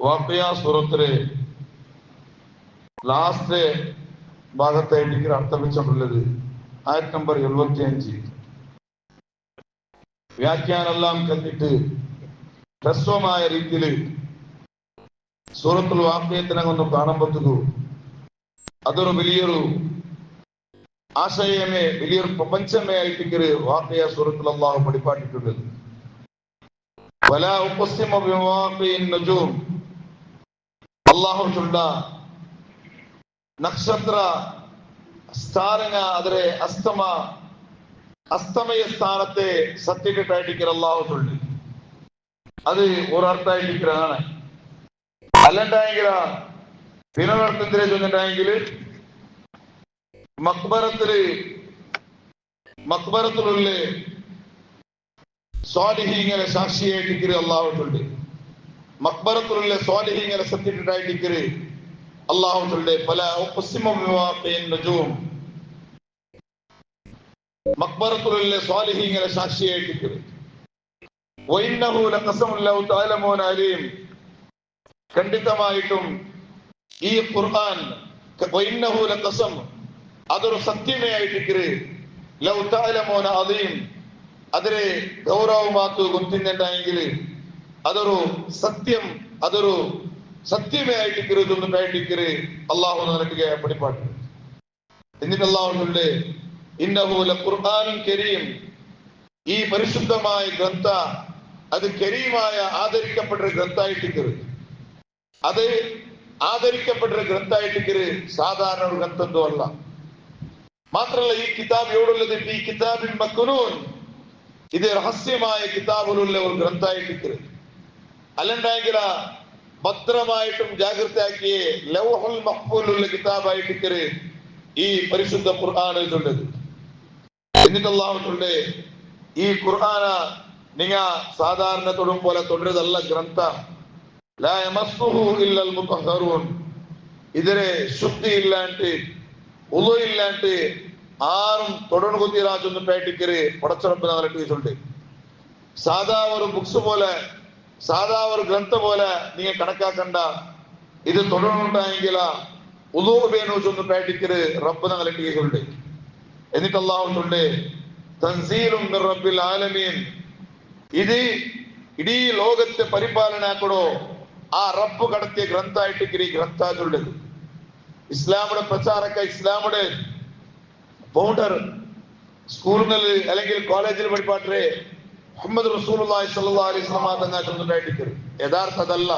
വാക്കയ സൂറത്തിലെ ലാസ്റ്റ് ഭാഗത്തായിട്ട് അർത്ഥം വെച്ചിട്ടുള്ളത് ആയത് നമ്പർ എഴുപത്തി അഞ്ച് വ്യാഖ്യാനെല്ലാം കണ്ടിട്ട് ഹ്രസ്വമായ രീതിയിൽ സൂറത്തുൽ വാക്യത്തിനൊന്ന് കാണുമ്പോഴത്തേക്കു അതൊരു വലിയൊരു ആശയമേ വലിയൊരു പ്രപഞ്ചമേ ആയിട്ട് വാക്കയ സൂറത്തിൽ അള്ളാഹു പഠിപ്പാട്ടിട്ടുള്ളത് വല ഉപ്പസ്യമ ബിമവാഖിഇൻ നുജൂം ಅಲ್ಲಾಹು ಚುಂಡ ನಕ್ಷತ್ರ സ്ഥാനങ്ങ അതിരെ അസ്തമ അസ്തമയ സ്ഥാനത്തെ സത്യക്കെട്ടായിട്ടിരിക്കുന്ന അള്ളാഹു ചൊല്ലി അത് ഒരർത്ഥായിട്ടിരിക്കുന്നതാണ് അല്ലണ്ടായെങ്കില പിന്നൊരർത്ഥത്തിലെ ചൊല്ലിണ്ടായെങ്കിൽ മക്ബറത്തില് മക്ബറത്തിലുള്ള സ്വാലിഹീങ്ങളെ സാക്ഷിയായിട്ടിരിക്കുന്ന അള്ളാഹു മക്ബറത്തുള്ള சுவாலிகளை சத்திட்டாயிட்டு அல்லாஹுடைய പല நஜூம் മക്ബറത്തുള്ള സ്വാലിഹീങ്ങളെ സാക്ഷിയായിട്ടിരിക്കുന്നത് ഖണ്ഡിതമായിട്ടും ഈ ഖുർആൻ കസം അതൊരു സത്യമേ ആയിട്ടിരിക്കുന്നത് അതിനെ ഗൗരവമാക്കുക കുന്തിന്നുണ്ടായെങ്കിൽ അതൊരു സത്യം അതൊരു സത്യമേ ആയിട്ടിക്കരുത് എന്ന് പേടിക്കര് അള്ളാഹു നടക്കുക പടിപ്പാട്ട് എന്നിട്ട് അള്ളാഹുണ്ട് ഇന്നഹൂല ഖുർആാനും കരീം ഈ പരിശുദ്ധമായ ഗ്രന്ഥ അത് കരീമായ ആദരിക്കപ്പെട്ട ഗ്രന്ഥായിട്ടിക്കരു അത് ആദരിക്കപ്പെട്ട ഗ്രന്ഥായിട്ടിക്കര് സാധാരണ ഒരു ഗ്രന്ഥന്തോ അല്ല മാത്രമല്ല ഈ കിതാബ് എവിടുള്ളത് ഈ കിതാബിൻ മക്കുനൂൻ ഇത് രഹസ്യമായ കിതാബിലുള്ള ഒരു ഗ്രന്ഥായിട്ടിക്കരുത് അല്ലണ്ടായെങ്കില ഭദ്രമായിട്ടും ജാഗ്രതയാക്കിയ ലൗഹുൽ മഹ്ഫൂലുള്ള കിതാബായിട്ടിക്കര് ഈ പരിശുദ്ധ ഖുർആൻ എഴുതുണ്ടത് എന്നിട്ട് അള്ളാഹുണ്ട് ഈ ഖുർആന നിങ്ങ സാധാരണ തൊടും പോലെ തൊടരുതല്ല ഗ്രന്ഥ. ഇതിരെ ശുദ്ധി ഇല്ലാണ്ട് ഉളു ഇല്ലാണ്ട് ആരും തുടർന്ന് കുത്തിരാജൊന്നും പേട്ടിക്കര് പടച്ചുറപ്പ് ഞങ്ങളെ ടീച്ചുണ്ട് സാധാ ഒരു ബുക്സ് പോലെ സാധാ ഒരു ഗ്രന്ഥ പോലെ നീ കണക്കാക്കണ്ട ഇത് തുടർന്നുണ്ടായെങ്കില ഉദൂ ഉപയോഗിച്ചൊന്ന് പേട്ടിക്കര് റബ്ബ് ഞങ്ങളെ ടീച്ചുണ്ട് എന്നിട്ട് അള്ളാഹുണ്ട് തൻസീലും മിർ റബ്ബിൽ ആലമീൻ ഇത് ഇടീ ലോകത്തെ പരിപാലനാക്കടോ ആ റബ്ബ് കടത്തിയ ഗ്രന്ഥായിട്ട് ഈ ഗ്രന്ഥാചുള്ളത് ഇസ്ലാമുടെ പ്രചാരക്ക ഇസ്ലാമുടെ ഫൗണ്ടർ സ്കൂളുകളിൽ അല്ലെങ്കിൽ കോളേജിൽ പഠിപ്പാട്ടരെ മുഹമ്മദ് റസൂലുള്ളാഹി സ്വല്ലല്ലാഹു അലൈഹി വസല്ലം തങ്ങ ചൊന്നിട്ടായിട്ട് യഥാർത്ഥതല്ല.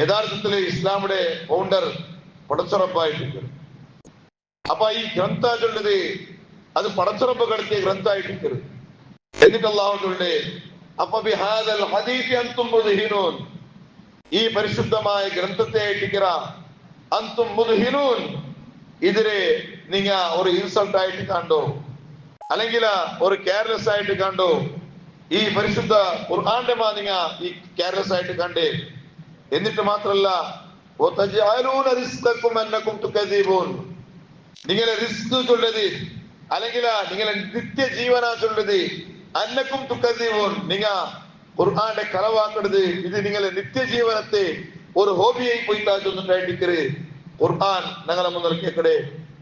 യഥാർത്ഥത്തിൽ ഇസ്ലാമുടെ ഫൗണ്ടർ പടച്ചുറപ്പായിട്ട് അപ്പൊ ഈ ഗ്രന്ഥ ചൊല്ലത് അത് പടച്ചുറപ്പ് കടത്തിയ ഗ്രന്ഥായിട്ട് എന്നിട്ട് അള്ളാഹുണ്ട് അപ്പൊ ബിഹാദൽ ഹദീഫ് അന്തും മുദ്ഹിനൂൻ. ഈ പരിശുദ്ധമായ ഗ്രന്ഥത്തെ ഏറ്റിക്കറ അന്തും മുദ്ഹിനൂൻ. ഇതിനെ നിങ്ങ ഒരു ഇൻസൾട്ട് ആയിട്ട് കണ്ടോ? അല്ലെങ്കിൽ ഒരു കെയർലെസ് ആയിട്ട് കണ്ടോ? ഈ പരിശുദ്ധ ഖുർആന്റെ മാതിക ഈ കെയർലെസ് ആയിട്ട് കണ്ട് എന്നിട്ട് മാത്രമല്ല നിങ്ങളെ റിസ്ക് ചൊല്ലത് അല്ലെങ്കിൽ നിങ്ങളെ നിത്യ ജീവനാ ചൊല്ലത് അന്നക്കും തുക്കീവോൻ നിങ്ങ ഖുർആന്റെ കളവാക്കരുത് ഇത് നിങ്ങളെ നിത്യ ജീവനത്തെ ஒரு ஹோபியை போய் தாஜொன்று கண்டிக்கிறது குர்ஆன் நகரம் முதல் கேட்கடே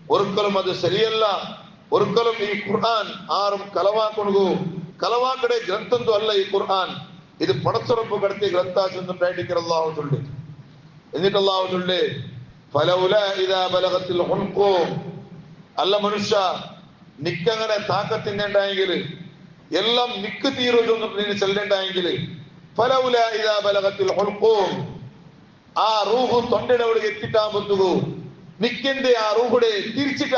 ஒருக்கலும் அது சரியல்ல ஒருக்கலும் இ குர்ஆன் ஆறும் கலவா ആരും കളവാക്കൊണു കളവാക്കടെ ഗ്രന്ഥന്തോ അല്ല ഈ ഖുർആൻ ഇത് പടച്ചുറപ്പ് കടത്തിയ ഗ്രന്ഥ ചെന്നിട്ടായിട്ടിക്കർ അള്ളാഹുണ്ട് എന്നിട്ട് അള്ളാഹുണ്ട് ഫലൗല ഇതാ ബലഗത്തിൽ ഹുൽഖൂം അല്ല മനുഷ്യ നിക്കങ്ങനെ താക്കത്തിന്നുണ്ടായെങ്കിൽ എല്ലാം നിക്ക് തീരുന്നു നീ ചെല്ലണ്ടായെങ്കിൽ ഫലൗല ഇതാ ബലഗത്തിൽ ഹുൽഖൂം ആ റൂഹു തൊണ്ടയുടെ എത്തിട്ടാ ಬಂದುಗು ನಿಕ್ಕೆಂದೆ ಆ ರೂಹುಡೆ ತಿರ್ಚಿಟ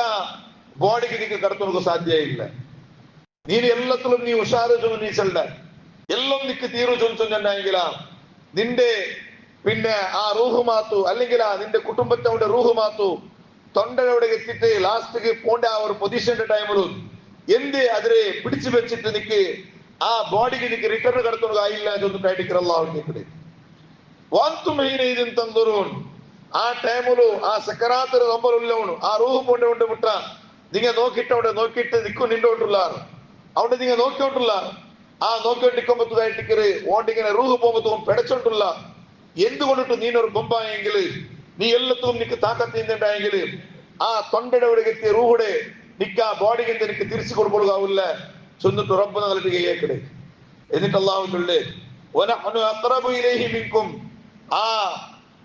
ಬಾಡಿಗೆ ನಿಕ್ಕೆ ಕಡ್ತೊನಗು ಸಾಧ್ಯ ಇಲ್ಲ നീ എല്ലാത്തിലും നീ ഉഷാറ് ചോദിച്ചല്ല? എല്ലാം നിക്ക് തീരു ചോദിച്ചിട്ടുണ്ടെങ്കിലാ നിന്റെ പിന്നെ ആ റൂഹ് മാത്തു അല്ലെങ്കിൽ ആ നിന്റെ കുടുംബത്തോടെ റൂഹ് മാത്തു തൊണ്ടയോടെ എത്തിയിട്ട് ലാസ്റ്റ് പോണ്ട ആ ഒരു പൊസിഷന്റെ ടൈമിലും എന്ത് അതിരെ പിടിച്ചു വെച്ചിട്ട് നിക്ക് ആ ബോഡിക്ക് നിക്ക് റിട്ടേൺ കടത്തുന്നതായില്ല എന്നൊന്നും കൈട്ടിക്കറല്ലാവുന്നേക്കിടെ വാന്തും ആ ടൈമിലു ആ സക്കരാത്തൊരു നമ്പറുള്ളവണു ആ റൂഹ് പോണ്ട കൊണ്ട് വിട്ട നിങ്ങൾ നോക്കിട്ട് നോക്കിയിട്ട് നിൽക്കും നിന്നോട്ടുള്ളാറ് അവിടെ നിങ്ങൾ നോക്കിയോണ്ടുള്ള ಆ ನೋಕ್ಕಿಕೊಂಬತ್ತದ ಇಟ್ಟಿಕ್ಕರೆ ಓಟಿಗಿನ ರೂಹು ಪೋಮತ್ತು ಒಂದು ಪೆಡಚೊಂಟುಲ್ಲ ಎಂದುಕೊಂಡಿಟ್ಟು ನೀನೊರು ಬೊಂಬ ಎಂಗಿಲು ನೀ ಎಲ್ಲತ್ತೂ ನಿಕ್ಕ ತಾಕತ್ತಿಂದ ಎಂಗಿಲು ಆ ತೊಂಡೆಡೆ ಒಳಗೆತ್ತಿ ರೂಹುಡೆ ನಿಕ್ಕ ಬಾಡಿಗಿಂದ ನಿಕ್ಕ ತಿರ್ಸಿ ಕೊಡ್ಕೊಡುಗ ಅವಲ್ಲ ಚೊಂದಿಟ್ಟು ರಬ್ಬನ ಅಲಟಿಗೆ ಏಕಡೆ എന്നിട്ടല്ലാഹു ചൊല്ല് ഒനഹനു അക്റബു ഇലൈഹി മിൻകും ആ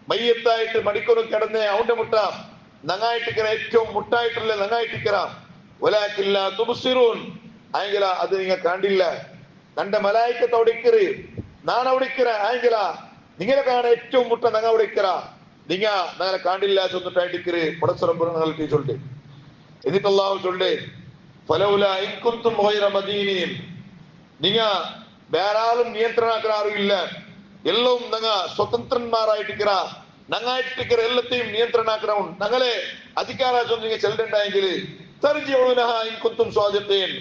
മയ്യത്തായിട്ട് മടിക്കൊരു കിടന്ന് അവന്റെ മുട്ട നങ്ങായിട്ടിക്കറ ഏറ്റവും മുട്ടായിട്ടുള്ള നങ്ങായിട്ടിക്കറ ഒലാക്കില്ല തുബുസിറൂൻ ஆங்கிலா அது நீங்க கண்டில்ல കണ്ട മലായിക്കത്ത് അവിടേക്കറി നാൻ അവിടേക്കറ ആങ്കില നിങ്ങളെ കാണാൻ ഏറ്റവും മുട്ട ഞങ്ങൾ അവിടേക്കറ നിങ്ങ ഞങ്ങളെ കാണ്ടില്ല ചൊന്നിട്ട് അടിക്കറി പടസ്വരം നിങ്ങളുടെ ചൊല്ലു എന്നിട്ട് അള്ളാഹു ചൊല്ലു ഫലൗല ഇക്കുന്തും ഹോയിറ മദീനിയിൽ നിങ്ങ വേറാളും നിയന്ത്രണാക്കാറും ഇല്ല എല്ലാം ഞങ്ങ സ്വതന്ത്രന്മാരായിട്ടിരിക്കറ ഞങ്ങായിട്ടിരിക്കറ എല്ലാത്തെയും നിയന്ത്രണാക്കണം ഞങ്ങളെ അധികാരാജം നിങ്ങൾ ചെല്ലണ്ടായെങ്കിൽ തെറിഞ്ഞ ഇൻകുന്തും സ്വാതന്ത്ര്യം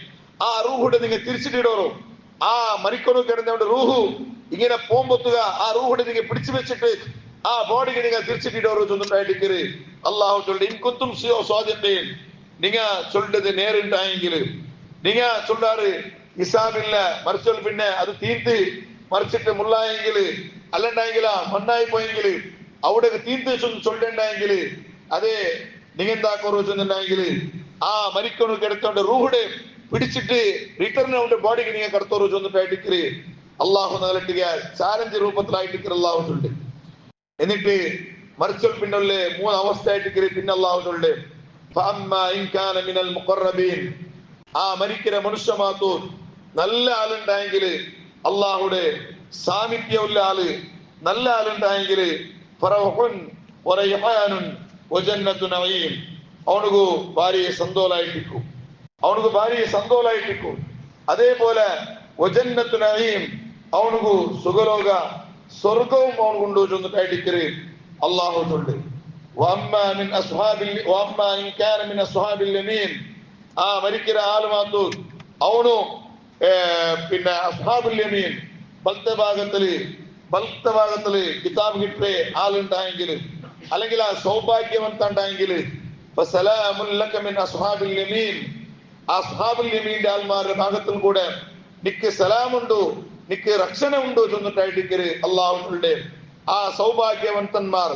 ಆ ರೂಹುಡೆ ನಿಮಗೆ തിരിച്ചിട്ടിಡೋರು ആ മരിക്കൊന്നു കിടന്നവന്റെ റൂഹു ഇങ്ങനെ പോകുമ്പത്തുക ആ റൂഹുടെ നിങ്ങൾ പിടിച്ചു വെച്ചിട്ട് ആ ബോഡിക്ക് നിങ്ങൾ തിരിച്ചിട്ടിടോറ് ചൊന്നിട്ടായിരിക്കരു അള്ളാഹു ചൊല്ലി ഇൻകുത്തും സിയോ സ്വാധീനത്തേൻ நீங்க சொல்றது நேருட்டாங்க நீங்க சொல்றாரு இஸ்லாம் இல்ல மறுச்சொல் பின்ன அது தீர்த்து மறைச்சிட்டு முள்ளாயங்களு அல்லண்டாங்களா மண்ணாய் போயங்களு அவடுக்கு தீர்த்து சொல்லி சொல்லிட்டாங்களு அதே நீங்க தாக்கோரு சொன்னாங்களு ஆ மரிக்கணுக்கு எடுத்தோட ரூஹுடே പിടിച്ചിട്ട് റിട്ടേൺ അവന്റെ ಬಾಡಿಗೆ ನೀ ಕರ್ತೋರು ಜೊಂದು പേടിക്കರಿ അള്ളാഹു നകലട്ടുക ചാലഞ്ച് രൂപത്തിലായിട്ട് അള്ളാഹുണ്ട് എന്നിട്ട് മറിച്ചൽ പിന്നുള്ള മൂന്ന് അവസ്ഥയായിട്ട് പിന്നെ അള്ളാഹുണ്ട് ആ മരിക്കുന്ന മനുഷ്യ നല്ല ആളുണ്ടായെങ്കിൽ അള്ളാഹുടെ സാമീപ്യമുള്ള ആൾ നല്ല ആളുണ്ടായെങ്കിൽ അവനുക്ക് ഭാര്യയെ സന്തോലായിട്ടിരിക്കും ಅವನಿಗೂ ಭಾರಿ ಸಂತೋಲ ಇಟ್ಟಿಕ್ಕು ಅದೇ ಪೋಲ ವಜನ್ನತ್ ನಯೀಂ ಅವನಿಗೂ ಸುಗಲೋಗ ಸ್ವರ್ಗവും ಅವನಿಗುಂಡು ಚೊಂದು ಕಾಯ್ಟಿಕ್ಕಿರಿ ಅಲ್ಲಾಹು ಚೊಲ್ಲಿ ವಾಮ್ಮಾ ಮಿನ್ ಅಸ್ಹಾಬಿಲ್ ವಾಮ್ಮಾ ಇನ್ ಕ್ಯಾನ ಮಿನ್ ആ മരിക്കുന്ന ആൾ മാത്രം പിന്നെ അസ്ഹാബുൽ യമീൻ ബൽത്തെ ഭാഗത്തിൽ കിതാബ് കിട്ടേ ആളുണ്ടായെങ്കിൽ അല്ലെങ്കിൽ ആ സൗഭാഗ്യവന്ത ഉണ്ടായെങ്കിൽ അസ്ഹാബുൽ യമീൻ അസ്ഹാബുൽ യമീന്റെ ആത്മാരുടെ ഭാഗത്തും കൂടെ നിക്ക് സലാമുണ്ടോ നിക്ക് രക്ഷണ ഉണ്ടോ ചൊന്നിട്ടായിട്ടിക്കര് അള്ളാഹുനുടെ ആ സൗഭാഗ്യവന്തന്മാർ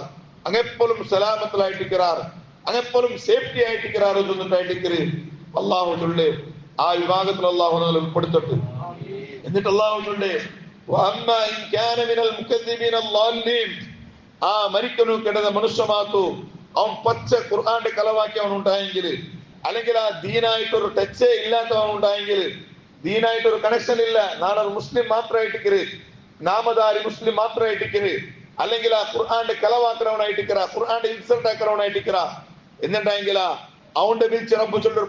അങ്ങെപ്പോഴും സലാമത്തിലായിട്ടിക്കറാർ അങ്ങെപ്പോലും സേഫ്റ്റി ആയിട്ടിക്കറാറോ ചൊന്നിട്ടായിട്ടിക്കര് അള്ളാഹുനുടെ ആ വിഭാഗത്തിൽ അള്ളാഹു ഉൾപ്പെടുത്തട്ടെ. എന്നിട്ട് അള്ളാഹുനുടെ ആ മരിക്കനു കിടന്ന മനുഷ്യമാത്തു അവൻ പച്ച ഖുർആന്റെ കലവാക്കി അവൻ ഉണ്ടായെങ്കിൽ അല്ലെങ്കിൽ ആ ദീനായിട്ട് ഒരു ടച്ചേ ഇല്ലാത്തവൻ ഉണ്ടായെങ്കിൽ ദീനായിട്ട് ഒരു കണക്ഷൻ ഇല്ല. നാളെ മുസ്ലിം മാത്രമായിട്ടിക്കര് നാമധാരി മുസ്ലിം മാത്രമായിട്ടിക്കര് അല്ലെങ്കിൽ ആ ഖുർആന്റെ കലവാക്കണവനായിട്ടിക്കറ ഖുർആന്റെ ഇൻസൾട്ട് ആക്കണവനായിട്ടിക്കറ എന്നിട്ടെങ്കിൽ അവന്റെ വിളിച്ച് ചിറപ്പ് ചൊല്ലൊരു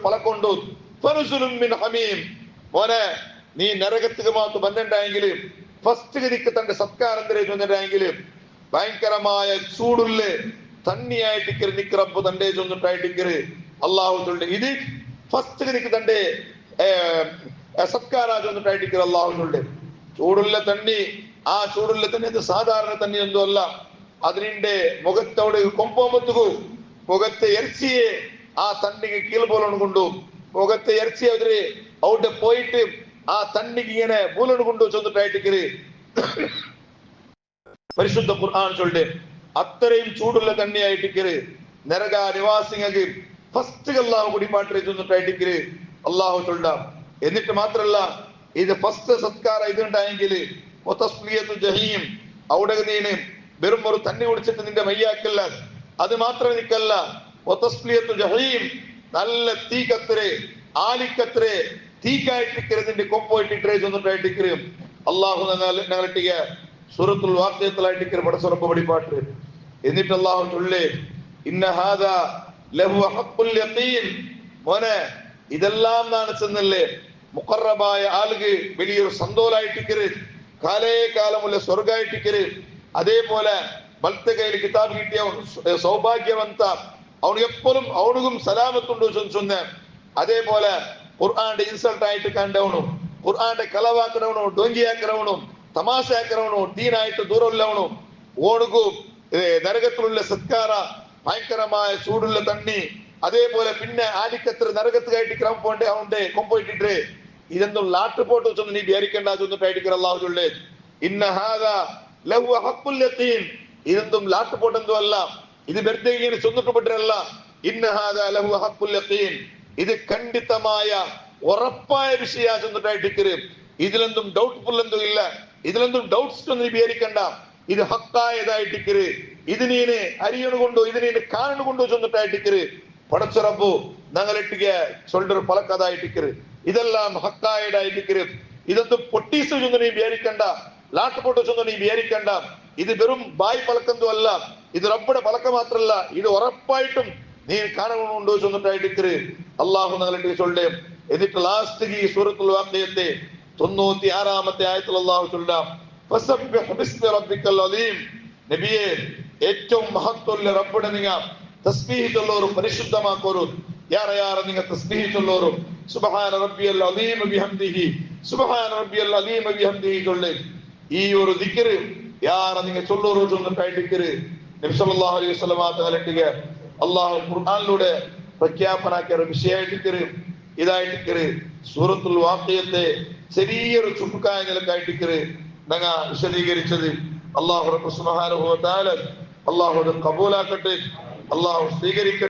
മിൻ ഹമീം. മോനെ നീ നരകത്തുക മാത്രം വന്നിട്ടുണ്ടെങ്കിൽ ഫസ്റ്റ് ഗതിക്ക് തന്റെ സത്കാരം തരേജ് വന്നിട്ടുണ്ടെങ്കിൽ ഭയങ്കരമായ ചൂടുള്ള തണ്ണിയായിട്ടിക്കര് നിക്ക് റബ്ബ് തന്റെ ചൊന്നിട്ടായിട്ടിക്കര് അള്ളാഹു ചൊല്ലി ഇത് ഫസ്റ്റ് ഗതിക്ക് തന്റെ സത്കാര ചൊന്നിട്ടായിട്ടിക്കര് അള്ളാഹു ചൊല്ലി ചൂടുള്ള തണ്ണി ആ ചൂടുള്ള തണ്ണി അത് സാധാരണ തണ്ണി ഒന്നും അല്ല അതിനിന്റെ മുഖത്തോട് കൊമ്പോമത്തുകു മുഖത്തെ എർച്ചിയെ ആ തണ്ണിക്ക് കീഴ്പോലണുകൊണ്ടു മുഖത്തെ എർച്ചി അവര് അവിടെ പോയിട്ട് ആ തണ്ണിക്ക് ഇങ്ങനെ മൂലണുകൊണ്ടു ചെന്നിട്ടായിട്ടിക്കര് പരിശുദ്ധ ഖുർആൻ ചൊല്ല് അത്രയും ചൂടുള്ള തണ്ണിയായിട്ടിക്കര് നരക നിവാസിങ്ങൾക്ക് ഫസ്റ്റ് അള്ളാഹു കുടിമാറ്റി ചെന്നിട്ടായിട്ടിക്കര് അള്ളാഹു ചൊല്ല എന്നിട്ട് മാത്രല്ല ഇത് ഫസ്റ്റ് സത്കാര ഇതുണ്ടായെങ്കിൽ ജഹീം അവിടെ നീന് വെറും ഒരു തണ്ണി കുടിച്ചിട്ട് നിന്റെ മയ്യാക്കല്ല അത് മാത്രം നിക്കല്ല ഒത്തസ്ലിയത്തു ജഹീം നല്ല തീ കത്തരെ ആലിക്കത്തരെ തീക്കായിട്ടിക്കര് നിന്റെ കൊമ്പോയിട്ടിട്ടേ ചെന്നിട്ടായിട്ടിക്കര് അള്ളാഹു ഞങ്ങളിട്ടിക സൂറത്തുൽ വാക്യത്തിലായിട്ടിക്കര് പടസുറപ്പ് പടിപ്പാട്ട് എന്നിട്ട് അള്ളാഹു ചൊല്ലേ ഇന്ന ഹാദ ലഹു ഹഖുൽ യഖീൻ മോനെ ഇതെല്ലാം നാണിച്ചെന്നല്ലേ മുക്കറബായ ആളുകൾ വലിയൊരു സന്തോലായിട്ടിക്കര് കാലേ കാലമുള്ള സ്വർഗായിട്ടിക്കര് അതേപോലെ ബൾത്ത കയ്യിൽ കിതാബ് കിട്ടിയ സൗഭാഗ്യവന്ത അവൻ എപ്പോഴും അവനും സലാമത്തുണ്ട് ചൊന്ന. അതേപോലെ ഖുർആാന്റെ ഇൻസൾട്ട് ആയിട്ട് കണ്ടവണും ഖുർആാന്റെ കലവാക്കണവണോ ഡോങ്കിയാക്കണവണോ തമാശ ആക്കണവണോ ദീനായിട്ട് ദൂരമില്ലവണോ ഓണുകും നരകത്തിലുള്ള സത്കാര ഭയങ്കരമായ ചൂടുള്ള തണ്ണി അതേപോലെ പിന്നെ ആലിക്കത്ര നരകത്തുകായിട്ട് ക്രമം പോണ്ടേ അവണ്ട് കൊമ്പോയിട്ടിട്ട് ഇതെന്തും ലാട്ട് പോട്ട് വെച്ചൊന്നും നീ വിചാരിക്കേണ്ടാത്തൊന്ന് പേടിക്കറല്ലാവു ചൊല്ലേ ഇന്ന ഹാദാ ലഹു ഹഖുൽ യഖീൻ ഇതെന്തും ലാട്ട് പോട്ടെന്തോ അല്ല ഇത് വെറുതെ ഇങ്ങനെ ചൊന്നിട്ടപ്പെട്ടിട്ടല്ല ഇന്ന ഹാദാ ലഹു ഹഖുൽ യഖീൻ ഇത് ಖಂಡಿತമായ ഉറപ്പായ വിഷയ ചൊന്നിട്ടായിട്ടിക്കരു ഇതിലെന്തും ഡൗട്ട്ഫുൾ എന്തോ ഇല്ല ഇതിലെന്തും ഡൗട്ട്സ് ഒന്നും വിചാരിക്കണ്ട ഇത് ഹക്കായതായിട്ടിക്കരു ഇത് നീന് അരിയണുകൊണ്ടോ ഇത് നീന് കാണുകൊണ്ടോ ചെന്നിട്ടായിട്ടിക്കര് പടച്ചുറപ്പു ഞങ്ങളിട്ടിക്ക് சொல்ற പലക്കതായിട്ടിക്കര് ഇതെല്ലാം ഹക്കായതായിട്ടിക്കര് ഇതൊന്നും പൊട്ടീസ് ചൊന്നു നീ വിചാരിക്കണ്ട ലാട്ട് പൊട്ടു ചൊന്നു നീ വിചാരിക്കണ്ട ഇത് വെറും ബായ് പലക്കെന്തോ അല്ല ഇത് റബ്ബയുടെ പലക്ക മാത്രല്ല ഇത് ഉറപ്പായിട്ടും നീ കാണുന്നുണ്ടോ ചെന്നിട്ടായിട്ടിക്കര് അള്ളാഹു ഞങ്ങളിട്ട് ചൊല്ലേ എന്നിട്ട് ലാസ്റ്റ് ഈ സൂറത്തുൽ വാക്യത്തെ തൊണ്ണൂറ്റി ആറാമത്തെ ആയത്തിൽ അള്ളാഹു ചൊല്ലാം ഫസബ്ബിഹ് ബിസ്മി റബ്ബിക്കൽ അലീം നബിയെ ഏറ്റവും മഹത്വമുള്ള റബ്ബിനെ നിങ്ങൾ തസ്ബീഹ് പരിശുദ്ധമാക്കോരും പരിശുദ്ധമാക്കോറും യാറെ യാറെ നിങ്ങൾ തസ്ബീഹ് സുബഹാന റബ്ബിയൽ അലീം ബിഹംദിഹി. സുബ്ഹാന റബ്ബിയൽ അലീം ബിഹംദിഹി ചൊല്ല് ഈ ഒരു ദിക്ർ യാറെ നിങ്ങൾ ചൊല്ലോറു ചൊന്നിട്ടായിട്ടിക്കര് നബി സല്ലല്ലാഹു അലൈഹി വസല്ലമ തങ്ങളിട്ടിക അള്ളാഹു ഖുർആനിലൂടെ പ്രഖ്യാപനാക്കിയ ഒരു വിഷയമായിട്ടിക്കര് ഇതായിട്ടിക്കര് സൂറത്തുൽ വാഖിയത്തെ ചെറിയൊരു ചുട്ടുക്കായ നിലക്കായിട്ടിക്കര് ഞങ്ങ വിശദീകരിച്ചത് അള്ളാഹു സുബ്ഹാനഹു വ തആല അള്ളാഹു അത് കബൂലാക്കട്ടെ അള്ളാഹു സ്വീകരിക്കട്ടെ